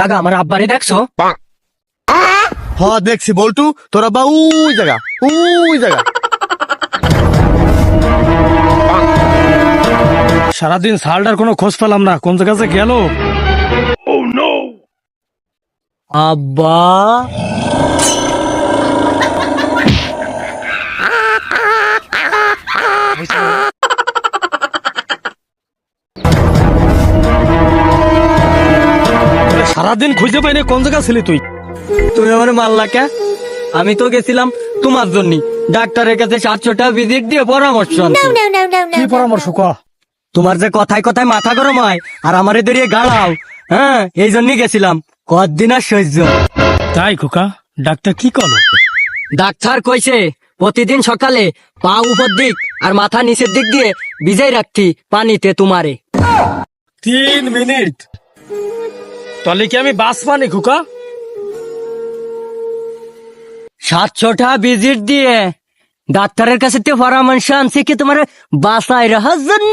কাকা আমার আব্বারে দেখছ? হ দেখছি বল্টু। তোরা বা ওই জায়গা ওই জায়গা। সারাদিন সালটার কোনো খোঁজ পেলাম না। কোন জায়গাতে গেল? আব্বা সারাদিন খুঁজে পাইনি কোন জায়গা ছিলি তুই? তুমি আমার মারলা কে আমি তো গেছিলাম তোমার জন্য ডাক্তারের কাছে সাতশোটা ভিজিট দিয়ে পরামর্শ কি পরামর্শ ক তোমার যে কথায় কথায় মাথা গরম হয় আর আমার দরিয়ে গাড়াও হ্যাঁ? এই জন্যই গেছিলাম। কদিন আর সহ্য? তাই খোকা ডাক্তার কি করল? ডাক্তার কইছে প্রতিদিন সকালে পা উপর দিক আর মাথা নিচের দিক দিয়ে ভিজাই রাখতি পানিতে তোমারে। তিন মিনিট। তাহলে কি আমি বাস পানি সাত সাতশোটা ভিজিট দিয়ে ডাক্তারের কাছে তো পরামর্শ আনছে কি তোমার বাসায় রাখার জন্য